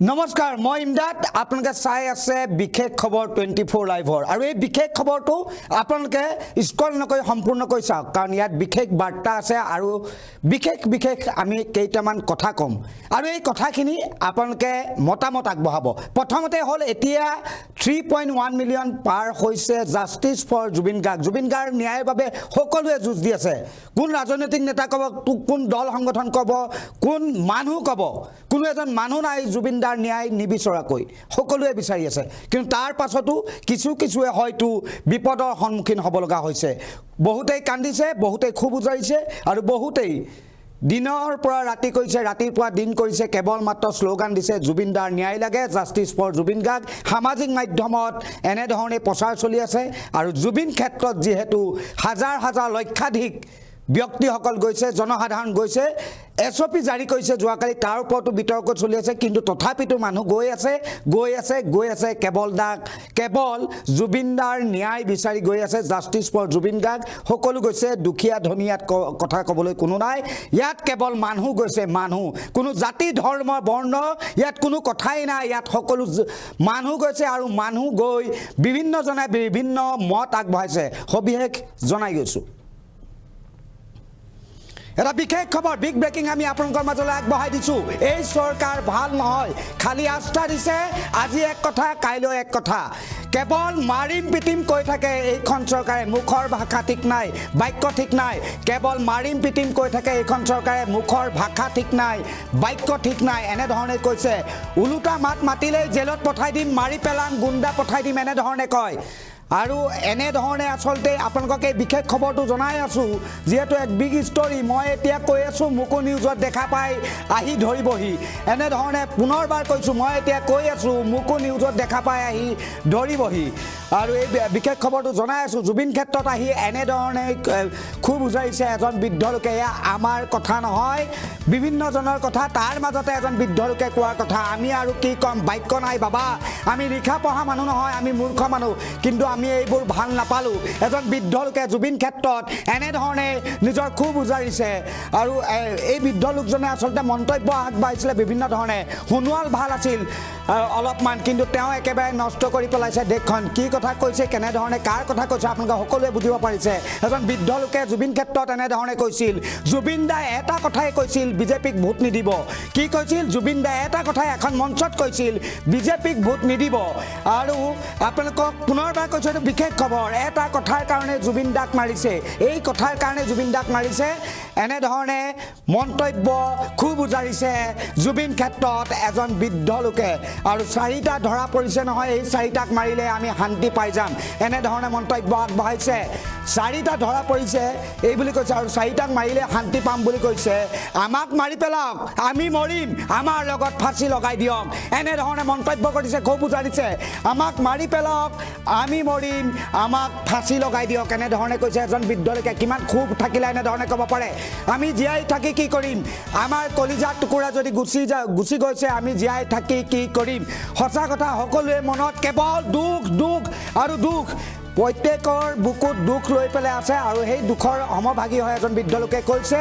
নমস্কাৰ মই ইমদাদ আপোনালোকে চাই আছে বিশেষ খবৰ টুৱেণ্টি ফ'ৰ লাইভৰ আৰু এই বিশেষ খবৰটো আপোনালোকে স্কল নকৰি সম্পূৰ্ণকৈ চাওক কাৰণ ইয়াত বিশেষ বাৰ্তা আছে আৰু বিশেষ বিশেষ আমি কেইটামান কথা ক'ম। আৰু এই কথাখিনি আপোনালোকে মতামত আগবঢ়াব। প্ৰথমতে হ'ল এতিয়া থ্ৰী পইণ্ট ওৱান মিলিয়ন পাৰ হৈছে জাষ্টিছ ফৰ জুবিন গাৰ্গ। জুবিন গাৰ্গ ন্যায়ৰ বাবে সকলোৱে যুঁজ দি আছে। কোন ৰাজনৈতিক নেতা ক'ব কোন দল সংগঠন ক'ব কোন মানুহ ক'ব কোনো এজন মানুহ নাই জুবিন দাৰ ন্যায় নিবিচৰাকৈ, সকলোৱে বিচাৰি আছে। কিন্তু তাৰ পাছতো কিছু কিছুৱে হয়তো বিপদৰ সন্মুখীন হ'ব লগা হৈছে। বহুতেই কান্দিছে, বহুতেই ক্ষোভ উজাৰিছে আৰু বহুতেই দিনৰ পৰা ৰাতি কৰিছে, ৰাতিৰ দিন কৰিছে কেৱল মাত্ৰ শ্লোগান দিছে জুবিন দাৰ ন্যায় লাগে জাষ্টিছ ফৰ জুবিন গাৰ্গ, সামাজিক মাধ্যমত এনেধৰণে প্ৰচাৰ চলি আছে। আৰু জুবিন ক্ষেত্ৰত যিহেতু হাজাৰ হাজাৰ লক্ষাধিক ব্যক্তিসকল গৈছে, জনসাধাৰণ গৈছে। এছ অ' পি জাৰি কৰিছে যোৱাকালি, তাৰ ওপৰতো বিতৰ্ক চলি আছে, কিন্তু তথাপিতো মানুহ গৈ আছে গৈ আছে গৈ আছে। কেৱল দাক কেৱল জুবিন দাৰ ন্যায় বিচাৰি গৈ আছে জাষ্টিছ ফৰ জুবিন গাৰ্গ। সকলো গৈছে, দুখীয়া ধনী ইয়াত ক- কথা ক'বলৈ কোনো নাই। ইয়াত কেৱল মানুহ গৈছে, মানুহ। কোনো জাতি, ধৰ্ম, বৰ্ণ, ইয়াত কোনো কথাই নাই। ইয়াত সকলো মানুহ গৈছে আৰু মানুহ গৈ বিভিন্নজনে বিভিন্ন মত আগবঢ়াইছে। সবিশেষ জনাই গৈছোঁ। এটা বিশেষ খবৰ বিগ ব্ৰেকিং আমি আপোনালোকৰ মাজলৈ আগবঢ়াই দিছোঁ। এই চৰকাৰ ভালো নহয়, খালী আস্থা দিছে, আজি এক কথা, কাইলৈ এক কথা। কেৱল মাৰিম পিটিম কৈ থাকে এইখন চৰকাৰে, মুখৰ ভাষা ঠিক নাই, বাক্য ঠিক নাই। কেৱল মাৰিম পিটিম কৈ থাকে এইখন চৰকাৰে, মুখৰ ভাষা ঠিক নাই, বাক্য ঠিক নাই, এনেধৰণে কৈছে। ওলোটা মাত মাতিলেই জেলত পঠাই দিম, মাৰি পেলাম, গুণ্ডা পঠাই দিম, এনেধৰণে কয়। আৰু এনেধৰণে আচলতে আপোনালোকক এই বিশেষ খবৰটো জনাই আছোঁ, যিহেতু এক বিগ ষ্টৰী মই এতিয়া কৈ আছোঁ, মোকো নিউজত দেখা পাই আহি ধৰিবহি। এনেধৰণে পুনৰবাৰ কৈছোঁ, মই এতিয়া কৈ আছোঁ, মোকো নিউজত দেখা পাই আহি ধৰিবহি। আৰু এই বিশেষ খবৰটো জনাই আছোঁ, জুবিন ক্ষেত্ৰত আহি এনেধৰণে খুব উজাৰিছে এজন বৃদ্ধ লোকে। এয়া আমাৰ কথা নহয় বিভিন্নজনৰ কথা, তাৰ মাজতে এজন বৃদ্ধ লোকে কোৱাৰ কথা। আমি আৰু কি ক'ম? বাক্য নাই বাবা। আমি লিখা পঢ়া মানুহ নহয়, আমি মূৰ্খ মানুহ। কিন্তু আমি এইবোৰ ভালো নাপালোঁ। এজন বৃদ্ধ লোকে জুবিন ক্ষেত্ৰত এনেধৰণে নিজৰ খুব উজাৰিছে আৰু এই বৃদ্ধ লোকজনে আচলতে মন্তব্য আগবাঢ়িছিলে বিভিন্ন ধৰণে। শুনোৱাল ভালো আছিল অলপমান, কিন্তু তেওঁ একেবাৰে নষ্ট কৰি পেলাইছে দেশখন। কি কথা কৈছে, কেনেধৰণে, কাৰ কথা কৈছে, আপোনালোকে সকলোৱে বুজিব পাৰিছে। এজন বৃদ্ধ লোকে জুবিন ক্ষেত্ৰত এনেধৰণে কৈছিল, জুবিন দাই এটা কথাই কৈছিল, বিজেপিক ভোট নিদিব। কি কৈছিল? জুবিন দাই এটা কথাই এখন মঞ্চত কৈছিল, বিজেপিক ভোট নিদিব। আৰু আপোনালোকক পুনৰবাৰ কৈছোঁ এইটো বিশেষ খবৰ। এটা কথাৰ কাৰণে জুবিন দাক মাৰিছে। এই কথাৰ কাৰণে জুবিন দাক মাৰিছে। এনেধৰণে মন্তব্য খুব উজাৰিছে জুবিন ক্ষেত্ৰত এজন বৃদ্ধ লোকে। আৰু চাৰিটা ধৰা পৰিছে নহয়, এই চাৰিটাক মাৰিলে আমি শান্তি পাই যাম। এনেধৰণে মন্তব্য আগবঢ়াইছে। চাৰিটা ধৰা পৰিছে, এই বুলি কৈছে। আৰু চাৰিটাক মাৰিলে শান্তি পাম বুলি কৈছে। আমাক মাৰি পেলাওক, আমি মৰিম, আমাৰ লগত ফাঁচি লগাই দিয়ক। এনেধৰণে মন্তব্য কৰিছে, খুব উজাৰিছে। আমাক মাৰি পেলাওক, আমি মৰিম আমাক ফাঁচি লগাই দিয়ক এনেধৰণে কৈছে এজন বৃদ্ধ লোকে কিমান ক্ষোভ থাকিলে এনেধৰণে ক'ব পাৰে? আমি জীয়াই থাকি কি কৰিম? আমাৰ কলিজাৰ টুকুৰা যদি গুচি যা, গুচি গৈছে, আমি জীয়াই থাকি কি কৰিম? সঁচা কথা, সকলোৱে মনত কেৱল দুখ দুখ আৰু দুখ। প্ৰত্যেকৰ বুকুত দুখ লৈ পেলাই আছে আৰু সেই দুখৰ সমভাগী হৈ এজন বৃদ্ধ লোকে কৈছে,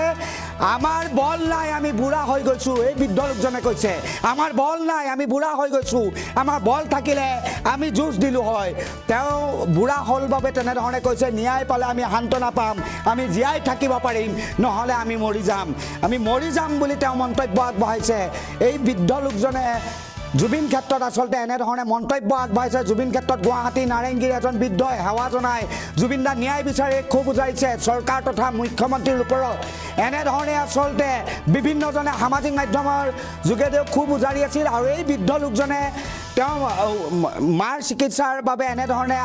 আমাৰ বল নাই, আমি বুঢ়া হৈ গৈছোঁ এই বৃদ্ধ লোকজনে কৈছে। আমাৰ বল নাই, আমি বুঢ়া হৈ গৈছোঁ। আমাৰ বল থাকিলে আমি যুঁজ দিলোঁ হয়। তেওঁ বুঢ়া হ'ল বাবে তেনেধৰণে কৈছে, ন্যায় পালে আমি সান্তনা পাম, আমি জীয়াই থাকিব পাৰিম, নহ'লে আমি মৰি যাম। আমি মৰি যাম বুলি তেওঁ মন্তব্য আগবঢ়াইছে। এই বৃদ্ধ লোকজনে জুবিন ক্ষেত্ৰত আচলতে এনেধৰণে মন্তব্য আগবঢ়াইছে। জুবিন ক্ষেত্ৰত গুৱাহাটী, নাৰেংগীৰ এজন বৃদ্ধই সেৱা জনাই। জুবিন দা ন্যায় বিচাৰি খুব বুজাইছে চৰকাৰ তথা মুখ্যমন্ত্ৰীৰ ওপৰত এনেধৰণে আচলতে বিভিন্নজনে সামাজিক মাধ্যমৰ যোগেদিও খুব উজাৰি আছিল। আৰু এই বৃদ্ধ লোকজনে তেওঁ মাৰ চিকিৎসাৰ বাবে এনেধৰণে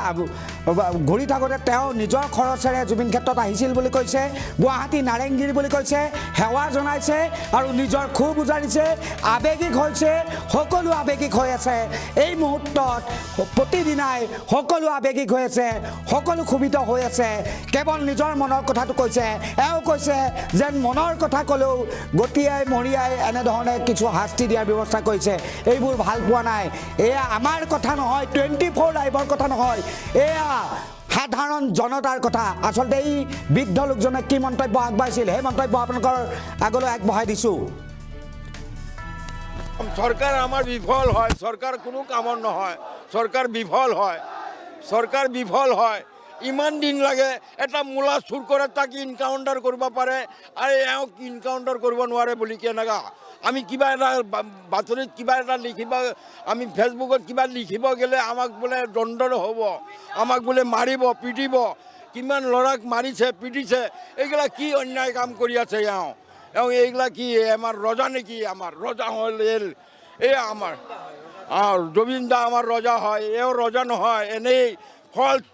ঘূৰি থাকোঁতে তেওঁ নিজৰ খৰচেৰে জুবিন ক্ষেত্ৰত আহিছিল বুলি কৈছে, গুৱাহাটী নাৰেংগীৰ বুলি কৈছে, সেৱা জনাইছে আৰু নিজৰ খুব উজাৰিছে, আৱেগিক হৈছে, সকলো আৱেগিক হৈ আছে। এই মুহূৰ্তত প্ৰতিদিনাই সকলো আৱেগিক হৈ আছে, সকলো ক্ষোভিত হৈ আছে। কেৱল নিজৰ মনৰ কথাটো কৈছে, এওঁ কৈছে যেন মনৰ কথা ক'লেও গতিয়াই মৰিয়াই এনেধৰণে কিছু শাস্তি দিয়াৰ ব্যৱস্থা কৰিছে। এইবোৰ ভালো পোৱা নাই। এয়া আমাৰ কথা নহয় টুৱেণ্টি ফ'ৰ লাইভৰ কথা নহয়। এয়া সাধাৰণ জনতাৰ কথা। আচলতে এই বৃদ্ধ লোকজনে কি মন্তব্য আগবাঢ়িছিল সেই মন্তব্য আপোনালোকৰ আগলৈ আগবঢ়াই দিছোঁ। সরকার আমার বিফল হয় সরকার কোনো কামৰ নহয়। চৰকাৰ বিফল হয়, চৰকাৰ বিফল হয়। ইমান দিন লাগে এটা মূলা চুৰ কৰে, তাক ইনকাউণ্টাৰ কৰিব পাৰে, আৰু এওঁক ইনকাউণ্টাৰ কৰিব নোৱাৰে বুলি কেনেকা? আমি কিবা এটা বাতৰিত কিবা এটা লিখিব, আমি ফেচবুকত কিবা লিখিব গ'লে আমাক বোলে দণ্ড হ'ব, আমাক বোলে মাৰিব, পিটিব, কিমান ল'ৰাক মাৰিছে, পিটিছে, এইগিলা কি অন্যায় কাম কৰি আছে এওঁ এওঁ, এইগিলা কি আমাৰ ৰজা নেকি? আমাৰ ৰজা হ'ল এল এই আমাৰ অঁ জবিন দা আমাৰ ৰজা হয়, এওঁ ৰজা নহয়, এনেই ফল্ছ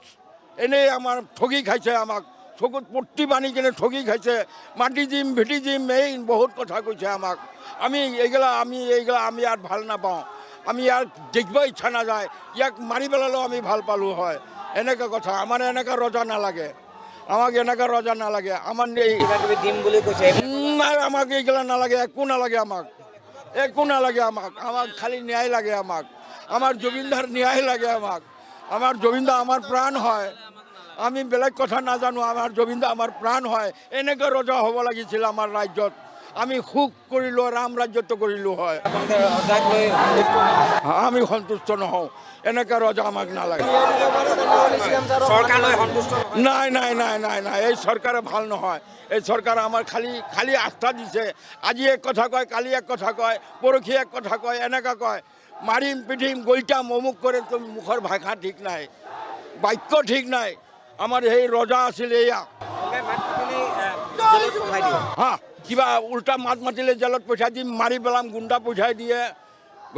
এনেই আমাৰ ঠগি খাইছে আমাক। চকুত পট্টি বান্ধি কিনে ঠগি খাইছে মাটি দিম ভেটি দিম এই বহুত কথা কৈছে আমাক। আমি এইগিলা আমি এইগিলা আমি ইয়াত ভালো নাপাওঁ। আমি ইয়াত দেখিব ইচ্ছা নাযায়। ইয়াক মাৰি পেলালেও আমি ভালো পালোঁ হয়। এনেকুৱা কথা। আমাৰ এনেকুৱা ৰজা নালাগে। আমাক এনেকুৱা ৰজা নালাগে। আমাৰ দিম বুলি কৈছে নাই আমাক এইগিলা নালাগে। একো নালাগে আমাক। একো নালাগে আমাক। আমাক খালি ন্যায় লাগে আমাক। আমাৰ জুবিনদাৰ ন্যায় লাগে আমাক। আমাৰ জুবিনদা আমাৰ প্ৰাণ হয়। আমি বেলেগ কথা নাজানো আমাৰ জুবিনদা আমাৰ প্ৰাণ হয়। এনেকৈ ৰজা হ'ব লাগিছিল আমাৰ ৰাজ্যত। আমি সুখ কৰিলোঁ ৰাম ৰাজ্যটো কৰিলোঁ হয়। আমি সন্তুষ্ট নহওঁ। এনেকৈ ৰজা আমাক নালাগে। সন্তুষ্ট নাই নাই নাই নাই নাই। এই চৰকাৰে ভালো নহয়। এই চৰকাৰ আমাৰ খালি খালি আস্থা দিছে। আজি এক কথা কয় কালি এক কথা কয় পৰহি এক কথা কয় এনেকুৱা কয়। মাৰিম পিঠিম গৈটাম অমুক কৰে তুমি মুখৰ ভাষা ঠিক নাই। বাক্য ঠিক নাই। আমাৰ সেই ৰজা আছিল এয়া হা কিবা উল্টা মাত মাতিলে জেলত পঠিয়াই দিম মাৰি পেলাম গুণ্ডা পঠিয়াই দিয়ে।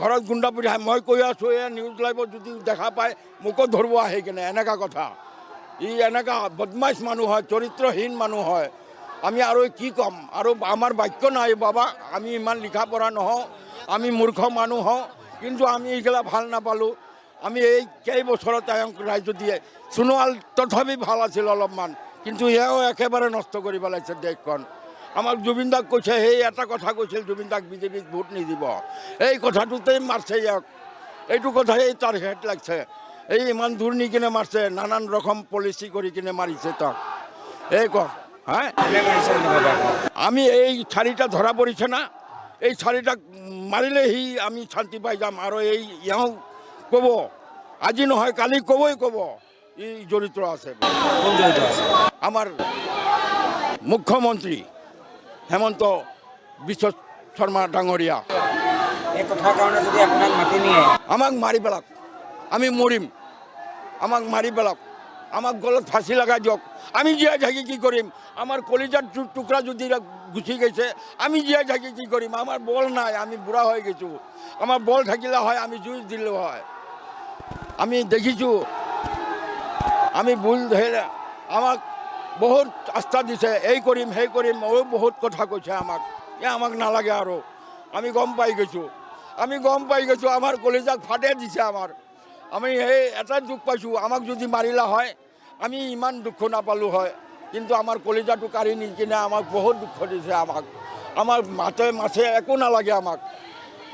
ঘৰত গুণ্ডা পঠিয়াই মই কৈ আছোঁ এই নিউজ লাইভত যদি দেখা পায় মোকো ধৰিব আহি কিনে এনেকুৱা কথা। ই এনেকুৱা বদমাইছ মানুহ হয় চৰিত্ৰহীন মানুহ হয়। আমি আৰু কি ক'ম? আৰু আমাৰ বাক্য নাই বাবা আমি ইমান লিখা পঢ়া নহওঁ আমি মূৰ্খ মানুহ হওঁ কিন্তু আমি এইগিলা ভালো নাপালোঁ। আমি এই কেই কেইবছৰত তেওঁক ৰাইজত দিয়ে সোণোৱাল তথাপি ভালো আছিল অলপমান, কিন্তু এওঁ একেবাৰে নষ্ট কৰি পেলাইছে দেশখন। আমাক জুবিন দাক কৈছে সেই এটা কথা কৈছিল জুবিন দাক বিজেপিত ভোট নিদিব। এই কথাটোতেই মাৰছে ইয়াক। এইটো কথাই তাৰ হেড লাগছে। এই ইমান দূৰ নি কিনে মাৰছে, নানান ৰকম পলিচি কৰি কিনে মাৰিছে তাক। এই ক, হা? কোনে মাৰিছে বুলি ভাবে আপুনি? আমি এই চাৰিটা ধৰা পৰিছে না। এই মাৰিলে সি আমি শান্তি পাই যাম আৰু এই এওঁ ক'ব? আজি নহয় কালি ক'বই ক'ব। ই জড়িত আছে। আমাৰ মুখ্যমন্ত্ৰী হেমন্ত বিশ্ব শৰ্মা ডাঙৰীয়া। আমাক মাৰি পেলাওক। আমি মৰিম। আমাক মাৰি পেলাওক। আমাক গলত ফাঁচি লগাই দিয়ক। আমি জীয়াই থাকি কি কৰিম? আমাৰ কলিজাত টু- টুকুৰা যদি গুচি গৈছে আমি জীয়াই থাকি কি কৰিম? আমাৰ বল নাই আমি বুঢ়া হৈ গৈছোঁ। আমাৰ বল থাকিলে হয় আমি যুঁজ দিলোঁ হয়। আমি দেখিছোঁ। আমি ভুল ধৰিলে আমাক বহুত আস্থা দিছে, এই কৰিম, সেই কৰিম আৰু বহুত কথা কৈছে আমাক। এ, আমাক নালাগে আৰু। আমি গম পাই গৈছোঁ। আমি গম পাই গৈছোঁ, আমাৰ কলিজাক ফাটে দিছে আমাৰ। আমি সেই এটাই দুখ পাইছোঁ, আমাক যদি মাৰিলা হয়, আমি ইমান দুখ নাপালোঁ হয়। কিন্তু আমাৰ কলিজাটো কাঢ়ি নি কিনে আমাক বহুত দুখ দিছে আমাক। আমাৰ মাতে মাছে একো নালাগে আমাক।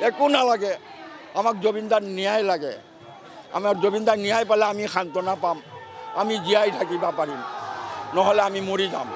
একো নালাগে। আমাক জবিনদাৰ ন্যায় লাগে। আমাৰ জমিনদার ন্যায় পালে আমি সান্ত্বনা পাম, আমি জীয়াই থাকিব পাৰিম। নহ'লে আমি মৰি যাম।